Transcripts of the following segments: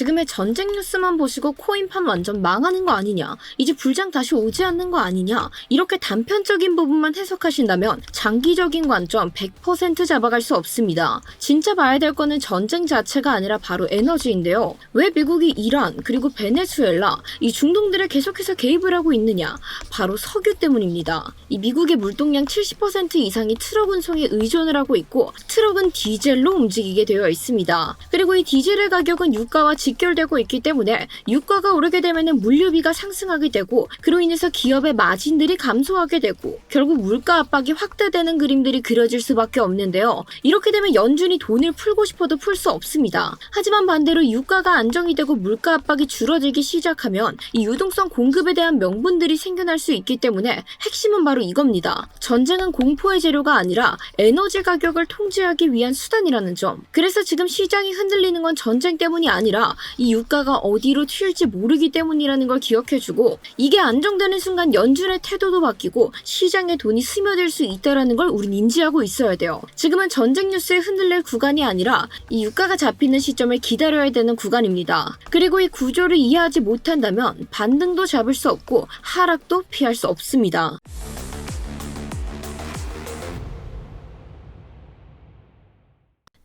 지금의 전쟁 뉴스만 보시고 코인판 완전 망하는 거 아니냐, 이제 불장 다시 오지 않는 거 아니냐, 이렇게 단편적인 부분만 해석하신다면 장기적인 관점 100% 잡아갈 수 없습니다. 진짜 봐야 될 거는 전쟁 자체가 아니라 바로 에너지인데요. 왜 미국이 이란, 그리고 베네수엘라, 이 중동들을 계속해서 개입을 하고 있느냐? 바로 석유 때문입니다. 이 미국의 물동량 70% 이상이 트럭 운송에 의존을 하고 있고, 트럭은 디젤로 움직이게 되어 있습니다. 그리고 이 디젤의 가격은 유가와 직결되고 있기 때문에 유가가 오르게 되면 물류비가 상승하게 되고 그로 인해서 기업의 마진들이 감소하게 되고 결국 물가 압박이 확대되는 그림들이 그려질 수밖에 없는데요. 이렇게 되면 연준이 돈을 풀고 싶어도 풀 수 없습니다. 하지만 반대로 유가가 안정이 되고 물가 압박이 줄어들기 시작하면 이 유동성 공급에 대한 명분들이 생겨날 수 있기 때문에 핵심은 바로 이겁니다. 전쟁은 공포의 재료가 아니라 에너지 가격을 통제하기 위한 수단이라는 점. 그래서 지금 시장이 흔들리는 건 전쟁 때문이 아니라 이 유가가 어디로 튈지 모르기 때문이라는 걸 기억해주고 이게 안정되는 순간 연준의 태도도 바뀌고 시장에 돈이 스며들 수 있다라는 걸 우린 인지하고 있어야 돼요. 지금은 전쟁 뉴스에 흔들릴 구간이 아니라 이 유가가 잡히는 시점을 기다려야 되는 구간입니다. 그리고 이 구조를 이해하지 못한다면 반등도 잡을 수 없고 하락도 피할 수 없습니다.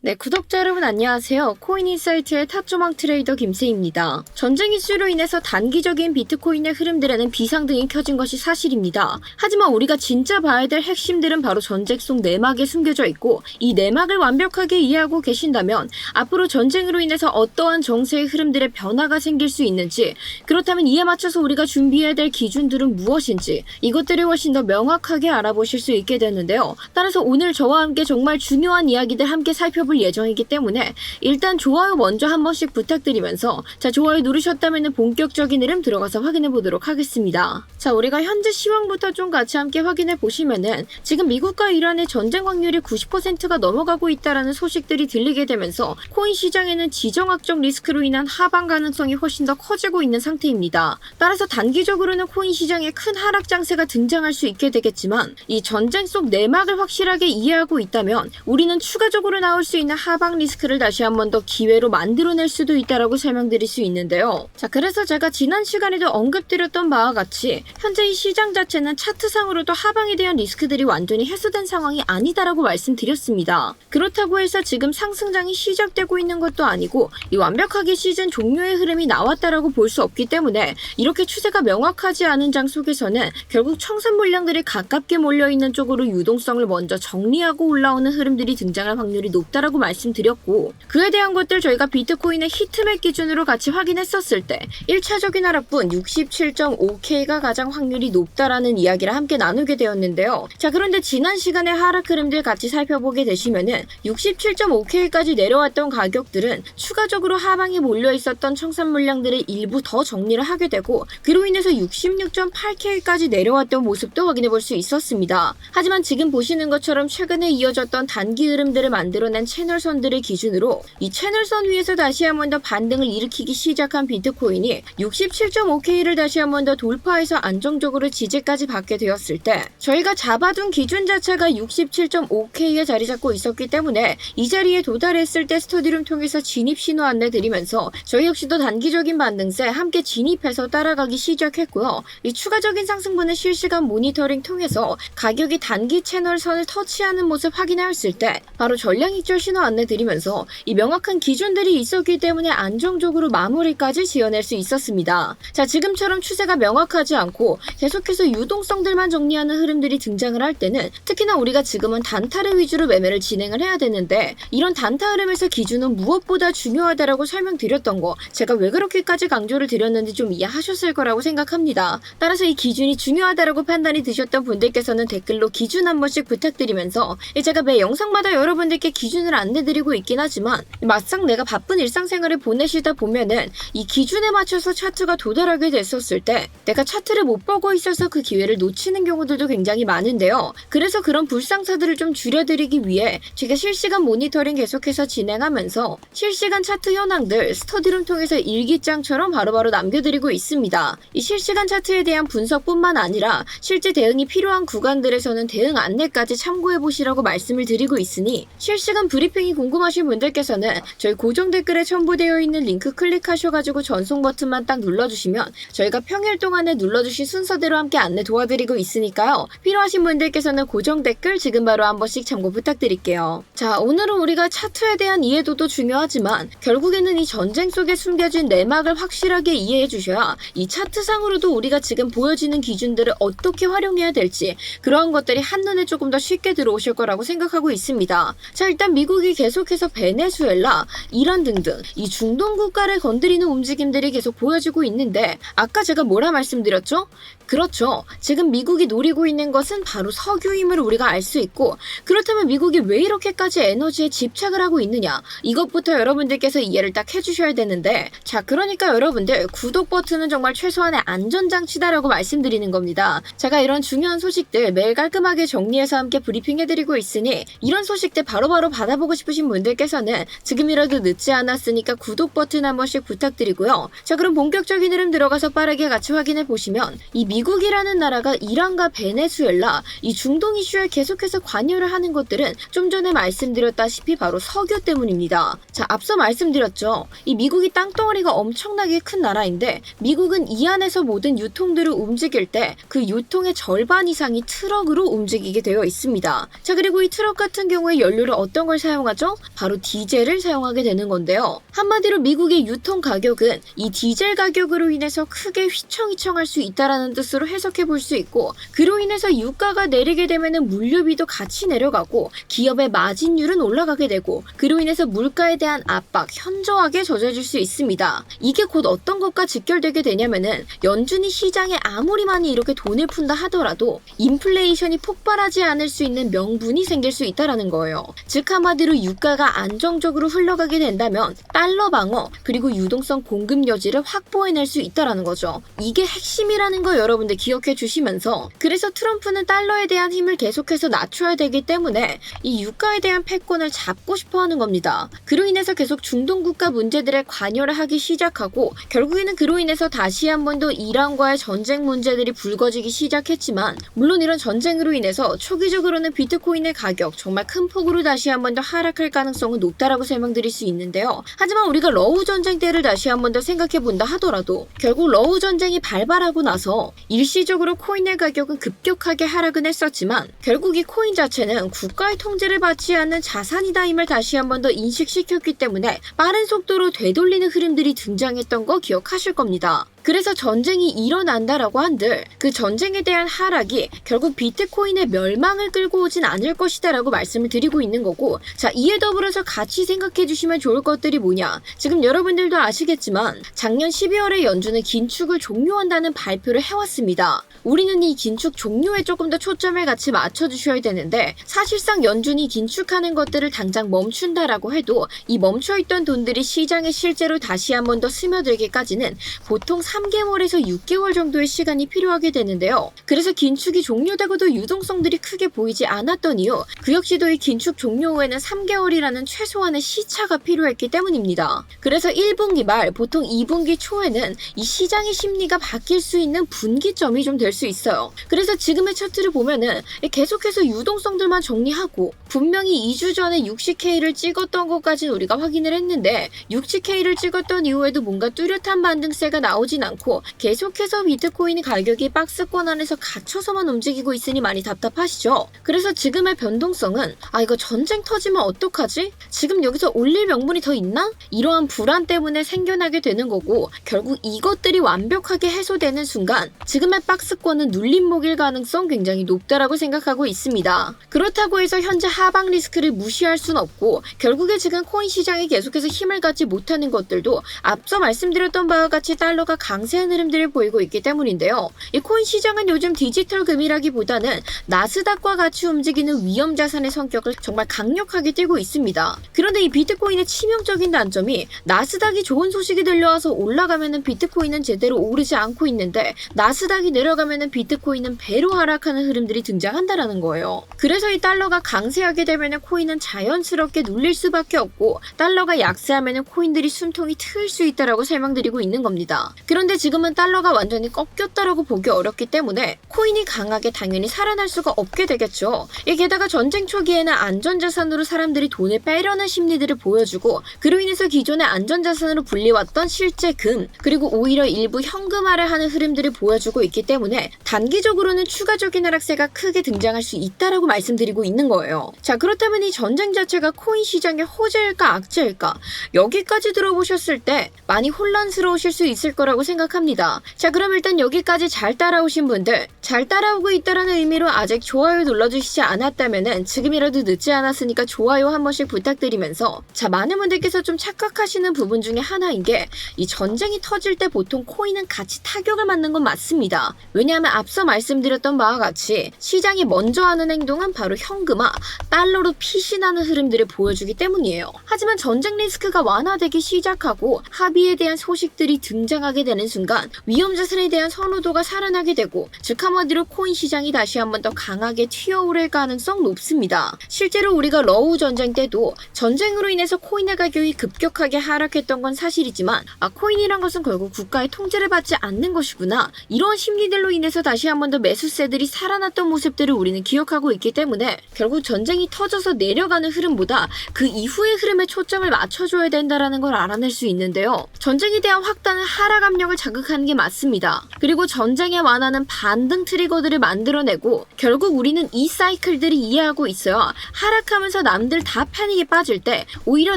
네, 구독자 여러분 안녕하세요. 코인인사이트의 탑조망 트레이더 김세입니다. 전쟁 이슈로 인해서 단기적인 비트코인의 흐름들에는 비상등이 켜진 것이 사실입니다. 하지만 우리가 진짜 봐야 될 핵심들은 바로 전쟁 속 내막에 숨겨져 있고 이 내막을 완벽하게 이해하고 계신다면 앞으로 전쟁으로 인해서 어떠한 정세의 흐름들의 변화가 생길 수 있는지 그렇다면 이에 맞춰서 우리가 준비해야 될 기준들은 무엇인지 이것들을 훨씬 더 명확하게 알아보실 수 있게 되는데요. 따라서 오늘 저와 함께 정말 중요한 이야기들 함께 살펴볼 예정이기 때문에 일단 좋아요 먼저 한 번씩 부탁드리면서 자 좋아요 누르셨다면 본격적인 흐름 들어가서 확인해 보도록 하겠습니다. 자 우리가 현재 시황부터 좀 같이 함께 확인해 보시면은 지금 미국과 이란의 전쟁 확률이 90%가 넘어가고 있다라는 소식들이 들리게 되면서 코인 시장에는 지정학적 리스크로 인한 하방 가능성이 훨씬 더 커지고 있는 상태입니다. 따라서 단기적으로는 코인 시장에 큰 하락 장세가 등장할 수 있게 되겠지만 이 전쟁 속 내막을 확실하게 이해하고 있다면 우리는 추가적으로 나올 수 있는 하방 리스크를 다시 한 번 더 기회로 만들어낼 수도 있다라고 설명드릴 수 있는데요. 자, 그래서 제가 지난 시간에도 언급드렸던 바와 같이 현재 이 시장 자체는 차트상으로도 하방에 대한 리스크들이 완전히 해소된 상황이 아니다라고 말씀드렸습니다. 그렇다고 해서 지금 상승장이 시작되고 있는 것도 아니고 이 완벽하게 시즌 종료의 흐름이 나왔다라고 볼 수 없기 때문에 이렇게 추세가 명확하지 않은 장 속에서는 결국 청산 물량들이 가깝게 몰려 있는 쪽으로 유동성을 먼저 정리하고 올라오는 흐름들이 등장할 확률이 높다라고 말씀드렸고 그에 대한 것들 저희가 비트코인의 히트맥 기준으로 같이 확인했었을 때 1차적인 하락분 67.5K가 가장 확률이 높다라는 이야기를 함께 나누게 되었는데요. 자 그런데 지난 시간의 하락 흐름들 같이 살펴보게 되시면은 67.5K까지 내려왔던 가격들은 추가적으로 하방에 몰려 있었던 청산 물량들을 일부 더 정리를 하게 되고 그로 인해서 66.8K까지 내려왔던 모습도 확인해 볼 수 있었습니다. 하지만 지금 보시는 것처럼 최근에 이어졌던 단기 흐름들을 만들어낸 채널선들을 기준으로 이 채널선 위에서 다시 한 번 더 반등을 일으키기 시작한 비트코인이 67.5K를 다시 한 번 더 돌파해서 안정적으로 지지까지 받게 되었을 때 저희가 잡아둔 기준 자체가 67.5K에 자리 잡고 있었기 때문에 이 자리에 도달했을 때 스터디룸 통해서 진입 신호 안내 드리면서 저희 역시도 단기적인 반등세 함께 진입해서 따라가기 시작했고요. 이 추가적인 상승분을 실시간 모니터링 통해서 가격이 단기 채널 선을 터치하는 모습 확인하였을 때 바로 전량 익절 신호 안내 드리면서 이 명확한 기준들이 있었기 때문에 안정적으로 마무리까지 지어낼 수 있었습니다. 자, 지금처럼 추세가 명확하지 않고 계속해서 유동성들만 정리하는 흐름들이 등장을 할 때는 특히나 우리가 지금은 단타를 위주로 매매를 진행을 해야 되는데 이런 단타 흐름에서 기준은 무엇보다 중요하다라고 설명드렸던 거 제가 왜 그렇게까지 강조를 드렸는지 좀 이해하셨을 거라고 생각합니다. 따라서 이 기준이 중요하다라고 판단이 드셨던 분들께서는 댓글로 기준 한 번씩 부탁드리면서 제가 매 영상마다 여러분들께 기준을 안내드리고 있긴 하지만 막상 내가 바쁜 일상생활을 보내시다 보면은 이 기준에 맞춰서 차트가 도달하게 됐었을 때 내가 차트를 못 보고 있어서 그 기회를 놓치는 경우들도 굉장히 많은데요. 그래서 그런 불상사들을 좀 줄여드리기 위해 제가 실시간 모니터링 계속해서 진행하면서 실시간 차트 현황들 스터디룸 통해서 일기장처럼 바로바로 남겨드리고 있습니다. 이 실시간 차트에 대한 분석뿐만 아니라 실제 대응이 필요한 구간들에서는 대응 안내까지 참고해 보시라고 말씀을 드리고 있으니 실시간 브리핑 브리핑이 궁금하신 분들께서는 저희 고정 댓글에 첨부되어 있는 링크 클릭하셔가지고 전송 버튼만 딱 눌러주시면 저희가 평일 동안에 눌러주신 순서대로 함께 안내 도와드리고 있으니까요. 필요하신 분들께서는 고정 댓글 지금 바로 한 번씩 참고 부탁드릴게요. 자, 오늘은 우리가 차트에 대한 이해도도 중요하지만 결국에는 이 전쟁 속에 숨겨진 내막을 확실하게 이해해 주셔야 이 차트상으로도 우리가 지금 보여지는 기준들을 어떻게 활용해야 될지 그러한 것들이 한눈에 조금 더 쉽게 들어오실 거라고 생각하고 있습니다. 자, 일단 미국 이 계속해서 베네수엘라, 이란 등등 이 중동 국가를 건드리는 움직임들이 계속 보여지고 있는데 아까 제가 뭐라 말씀드렸죠? 그렇죠. 지금 미국이 노리고 있는 것은 바로 석유임을 우리가 알 수 있고 그렇다면 미국이 왜 이렇게까지 에너지에 집착을 하고 있느냐 이것부터 여러분들께서 이해를 딱 해주셔야 되는데 자 그러니까 여러분들 구독 버튼은 정말 최소한의 안전장치다라고 말씀드리는 겁니다. 제가 이런 중요한 소식들 매일 깔끔하게 정리해서 함께 브리핑해드리고 있으니 이런 소식들 바로바로 받아보고 싶으신 분들께서는 지금이라도 늦지 않았으니까 구독 버튼 한 번씩 부탁드리고요. 자 그럼 본격적인 흐름 들어가서 빠르게 같이 확인해 보시면 이 미 국이라는 나라가 이란과 베네수엘라 이 중동 이슈에 계속해서 관여를 하는 것들은 좀 전에 말씀드렸다시피 바로 석유 때문입니다. 자 앞서 말씀드렸죠. 이 미국이 땅덩어리가 엄청나게 큰 나라인데 미국은 이 안에서 모든 유통들을 움직일 때 그 유통의 절반 이상이 트럭으로 움직이게 되어 있습니다. 자 그리고 이 트럭 같은 경우에 연료를 어떤 걸 사용하죠? 바로 디젤을 사용하게 되는 건데요. 한마디로 미국의 유통 가격은 이 디젤 가격으로 인해서 크게 휘청휘청할 수 있다라는 뜻 으로 해석해 볼 수 있고 그로 인해서 유가가 내리게 되면은 물류비도 같이 내려가고 기업의 마진율은 올라가게 되고 그로 인해서 물가에 대한 압박 현저하게 젖어질 수 있습니다. 이게 곧 어떤 것과 직결되게 되냐면은 연준이 시장에 아무리 많이 이렇게 돈을 푼다 하더라도 인플레이션이 폭발하지 않을 수 있는 명분이 생길 수 있다라는 거예요. 즉 한마디로 유가가 안정적으로 흘러가게 된다면 달러 방어 그리고 유동성 공급 여지를 확보해낼 수 있다라는 거죠. 이게 핵심이라는 거 여러분들 기억해 주시면서 그래서 트럼프는 달러에 대한 힘을 계속해서 낮춰야 되기 때문에 이 유가에 대한 패권을 잡고 싶어 하는 겁니다. 그로 인해서 계속 중동 국가 문제들에 관여를 하기 시작하고 결국에는 그로 인해서 다시 한 번 더 이란과의 전쟁 문제들이 불거지기 시작했지만 물론 이런 전쟁으로 인해서 초기적으로는 비트코인의 가격 정말 큰 폭으로 다시 한 번 더 하락할 가능성은 높다라고 설명드릴 수 있는데요. 하지만 우리가 러우 전쟁 때를 다시 한 번 더 생각해 본다 하더라도 결국 러우 전쟁이 발발하고 나서 일시적으로 코인의 가격은 급격하게 하락은 했었지만 결국 이 코인 자체는 국가의 통제를 받지 않는 자산이다임을 다시 한 번 더 인식시켰기 때문에 빠른 속도로 되돌리는 흐름들이 등장했던 거 기억하실 겁니다. 그래서 전쟁이 일어난다라고 한들 그 전쟁에 대한 하락이 결국 비트코인의 멸망을 끌고 오진 않을 것이다라고 말씀을 드리고 있는 거고 자 이에 더불어서 같이 생각해 주시면 좋을 것들이 뭐냐 지금 여러분들도 아시겠지만 작년 12월에 연준은 긴축을 종료한다는 발표를 해왔습니다. 우리는 이 긴축 종료에 조금 더 초점을 같이 맞춰주셔야 되는데 사실상 연준이 긴축하는 것들을 당장 멈춘다라고 해도 이 멈춰있던 돈들이 시장에 실제로 다시 한번 더 스며들기까지는 보통 3개월에서 6개월 정도의 시간이 필요하게 되는데요. 그래서 긴축이 종료되고도 유동성들이 크게 보이지 않았던 이유 그 역시도 이 긴축 종료 후에는 3개월이라는 최소한의 시차가 필요했기 때문입니다. 그래서 1분기 말 보통 2분기 초에는 이 시장의 심리가 바뀔 수 있는 분기점이 좀 될 수 있어요. 그래서 지금의 차트를 보면은 계속해서 유동성들만 정리하고 분명히 2주 전에 60K를 찍었던 것까지는 우리가 확인을 했는데 60K를 찍었던 이후에도 뭔가 뚜렷한 반등세가 나오진 않고 계속해서 비트코인 가격이 박스권 안에서 갇혀서만 움직이고 있으니 많이 답답하시죠? 그래서 지금의 변동성은 아 이거 전쟁 터지면 어떡하지? 지금 여기서 올릴 명분이 더 있나? 이러한 불안 때문에 생겨나게 되는 거고 결국 이것들이 완벽하게 해소되는 순간 지금의 박스권은 눌림목일 가능성 굉장히 높다라고 생각하고 있습니다. 그렇다고 해서 현재 하방 리스크를 무시할 순 없고 결국에 지금 코인 시장이 계속해서 힘을 갖지 못하는 것들도 앞서 말씀드렸던 바와 같이 달러가 강 세한 흐름들을 보이고 있기 때문인데요. 이 코인 시장은 요즘 디지털 금이라기보다는 나스닥과 같이 움직이는 위험 자산의 성격을 정말 강력하게 띠고 있습니다. 그런데 이 비트코인의 치명적인 단점이 나스닥이 좋은 소식이 들려와서 올라가면은 비트코인은 제대로 오르지 않고 있는데 나스닥이 내려가면은 비트코인은 배로 하락하는 흐름들이 등장한다라는 거예요. 그래서 이 달러가 강세하게 되면은 코인은 자연스럽게 눌릴 수밖에 없고 달러가 약세하면은 코인들이 숨통이 트일 수 있다라고 설명드리고 있는 겁니다. 그런데 그런데 지금은 달러가 완전히 꺾였다라고 보기 어렵기 때문에 코인이 강하게 당연히 살아날 수가 없게 되겠죠. 이 게다가 전쟁 초기에는 안전자산으로 사람들이 돈을 빼려는 심리들을 보여주고 그로 인해서 기존의 안전자산으로 불리웠던 실제 금 그리고 오히려 일부 현금화를 하는 흐름들을 보여주고 있기 때문에 단기적으로는 추가적인 하락세가 크게 등장할 수 있다라고 말씀드리고 있는 거예요. 자 그렇다면 이 전쟁 자체가 코인 시장의 호재일까 악재일까 여기까지 들어보셨을 때 많이 혼란스러우실 수 있을 거라고 생각합니다. 자 그럼 일단 여기까지 잘 따라오신 분들 잘 따라오고 있다라는 의미로 아직 좋아요 눌러주시지 않았다면은 지금이라도 늦지 않았으니까 좋아요 한 번씩 부탁드리면서 자 많은 분들께서 좀 착각하시는 부분 중에 하나인 게 이 전쟁이 터질 때 보통 코인은 같이 타격을 맞는 건 맞습니다. 왜냐하면 앞서 말씀드렸던 바와 같이 시장이 먼저 하는 행동은 바로 현금화, 달러로 피신하는 흐름들을 보여주기 때문이에요. 하지만 전쟁 리스크가 완화되기 시작하고 합의에 대한 소식들이 등장하게 되는 순간 위험 자산에 대한 선호도가 살아나게 되고 즉 한마디로 코인 시장이 다시 한번 더 강하게 튀어오를 가능성 높습니다. 실제로 우리가 러우 전쟁 때도 전쟁으로 인해서 코인의 가격이 급격하게 하락했던 건 사실이지만 아 코인이란 것은 결국 국가의 통제를 받지 않는 것이구나 이러한 심리들로 인해서 다시 한번 더 매수세들이 살아났던 모습들을 우리는 기억하고 있기 때문에 결국 전쟁이 터져서 내려가는 흐름보다 그 이후의 흐름에 초점을 맞춰줘야 된다라는 걸 알아낼 수 있는데요. 전쟁에 대한 확단은 하락 압력 을 자극하는 게 맞습니다. 그리고 전쟁에 완화는 반등 트리거들을 만들어내고 결국 우리는 이 사이클들을 이해하고 있어야 하락하면서 남들 다 패닉에 빠질 때 오히려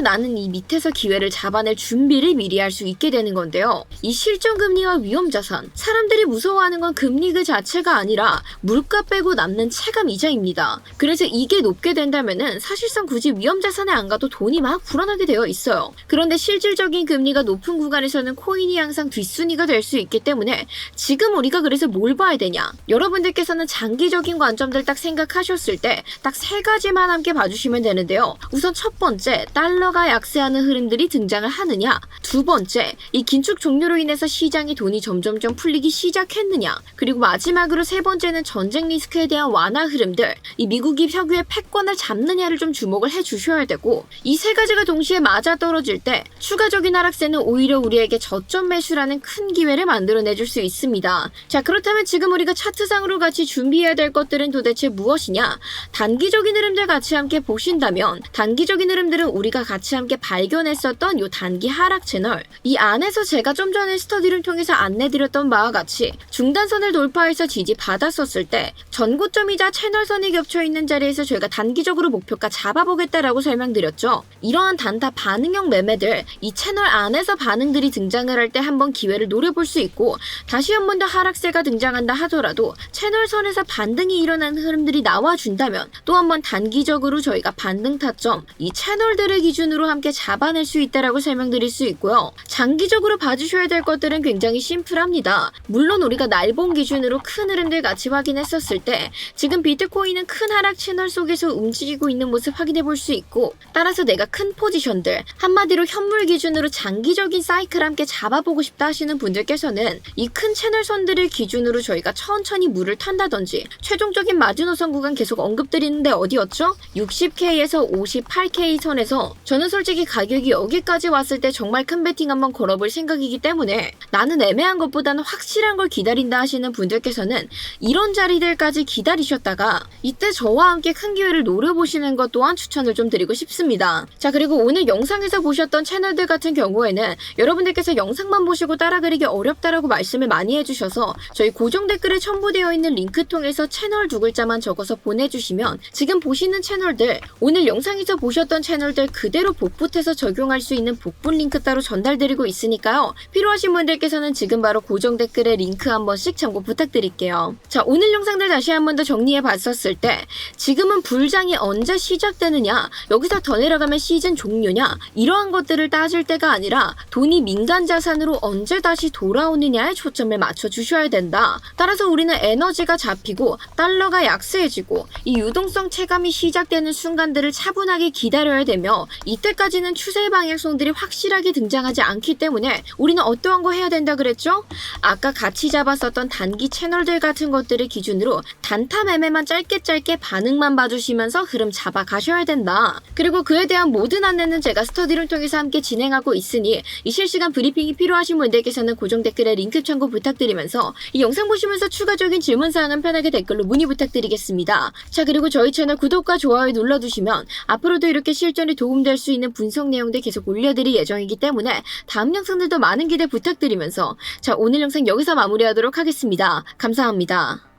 나는 이 밑에서 기회를 잡아낼 준비를 미리 할 수 있게 되는 건데요. 이 실존 금리와 위험 자산 사람들이 무서워하는 건 금리 그 자체가 아니라 물가 빼고 남는 체감 이자입니다. 그래서 이게 높게 된다면은 사실상 굳이 위험 자산에 안 가도 돈이 막 불어나게 되어 있어요. 그런데 실질적인 금리가 높은 구간에서는 코인이 항상 뒷 순위가 될 수 있기 때문에 지금 우리가 그래서 뭘 봐야 되냐? 여러분들께서는 장기적인 관점들 딱 생각하셨을 때 딱 세 가지만 함께 봐주시면 되는데요. 우선 첫 번째, 달러가 약세하는 흐름들이 등장을 하느냐? 두 번째, 이 긴축 종료로 인해서 시장의 돈이 점점점 풀리기 시작했느냐? 그리고 마지막으로 세 번째는 전쟁 리스크에 대한 완화 흐름들, 이 미국이 석유의 패권을 잡느냐를 좀 주목을 해 주셔야 되고, 이 세 가지가 동시에 맞아 떨어질 때 추가적인 하락세는 오히려 우리에게 저점 매수라는 큰 기회를 만들어내 줄 수 있습니다. 자, 그렇다면 지금 우리가 차트상으로 같이 준비해야 될 것들은 도대체 무엇이냐? 단기적인 흐름들 같이 함께 보신다면 단기적인 흐름들은 우리가 같이 함께 발견했었던 요 단기 하락 채널 이 안에서 제가 좀 전에 스터디를 통해서 안내드렸던 바와 같이 중단선을 돌파해서 지지 받았었을 때 전고점이자 채널선이 겹쳐 있는 자리에서 저희가 단기적으로 목표가 잡아보겠다라고 설명드렸죠. 이러한 단타 반응형 매매들 이 채널 안에서 반응들이 등장을 할 때 한번 기회를 노려볼 수 있고 다시 한 번 더 하락세가 등장한다 하더라도 채널선에서 반등이 일어나는 흐름들이 나와준다면 또 한 번 단기적으로 저희가 반등 타점 이 채널들을 기준으로 함께 잡아낼 수 있다라고 설명드릴 수 있고요. 장기적으로 봐주셔야 될 것들은 굉장히 심플합니다. 물론 우리가 날봉 기준으로 큰 흐름들 같이 확인했었을 때 지금 비트코인은 큰 하락 채널 속에서 움직이고 있는 모습 확인해 볼 수 있고 따라서 내가 큰 포지션들 한마디로 현물 기준으로 장기적인 사이클 함께 잡아보고 싶다 하시는 분들께서는 이 큰 채널 선들을 기준으로 저희가 천천히 물을 탄다든지 최종적인 마지노선 구간 계속 언급드리는데 어디였죠? 60K에서 58K 선에서 저는 솔직히 가격이 여기까지 왔을 때 정말 큰 베팅 한번 걸어볼 생각이기 때문에 나는 애매한 것보다는 확실한 걸 기다린다 하시는 분들께서는 이런 자리들까지 기다리셨다가 이때 저와 함께 큰 기회를 노려보시는 것 또한 추천을 좀 드리고 싶습니다. 자 그리고 오늘 영상에서 보셨던 채널들 같은 경우에는 여러분들께서 영상만 보시고 따라 그리기 어렵다라고 말씀을 많이 해주셔서 저희 고정 댓글에 첨부되어 있는 링크 통해서 채널 두 글자만 적어서 보내주시면 지금 보시는 채널들 오늘 영상에서 보셨던 채널들 그대로 복붙해서 적용할 수 있는 복분 링크 따로 전달드리고 있으니까요. 필요하신 분들께서는 지금 바로 고정 댓글에 링크 한 번씩 참고 부탁드릴게요. 자 오늘 영상들 다시 한 번 더 정리해 봤었을 때 지금은 불장이 언제 시작되느냐 여기서 더 내려가면 시즌 종료냐 이러한 것들을 따질 때가 아니라 돈이 민간 자산으로 언제 다시 돌아오느냐에 초점을 맞춰 주셔야 된다. 따라서 우리는 에너지가 잡히고 달러가 약세해지고 이 유동성 체감이 시작되는 순간들을 차분하게 기다려야 되며 이때까지는 추세 방향성들이 확실하게 등장하지 않기 때문에 우리는 어떠한 거 해야 된다 그랬죠? 아까 같이 잡았었던 단기 채널들 같은 것들을 기준으로 단타 매매만 짧게 짧게 반응만 봐주시면서 흐름 잡아 가셔야 된다. 그리고 그에 대한 모든 안내는 제가 스터디를 통해서 함께 진행하고 있으니 이 실시간 브리핑이 필요하신 분들께 분들께서는 고정 댓글에 링크 참고 부탁드리면서 이 영상 보시면서 추가적인 질문사항은 편하게 댓글로 문의 부탁드리겠습니다. 자 그리고 저희 채널 구독과 좋아요 눌러두시면 앞으로도 이렇게 실전에 도움될 수 있는 분석 내용들 계속 올려드릴 예정이기 때문에 다음 영상들도 많은 기대 부탁드리면서 자 오늘 영상 여기서 마무리하도록 하겠습니다. 감사합니다.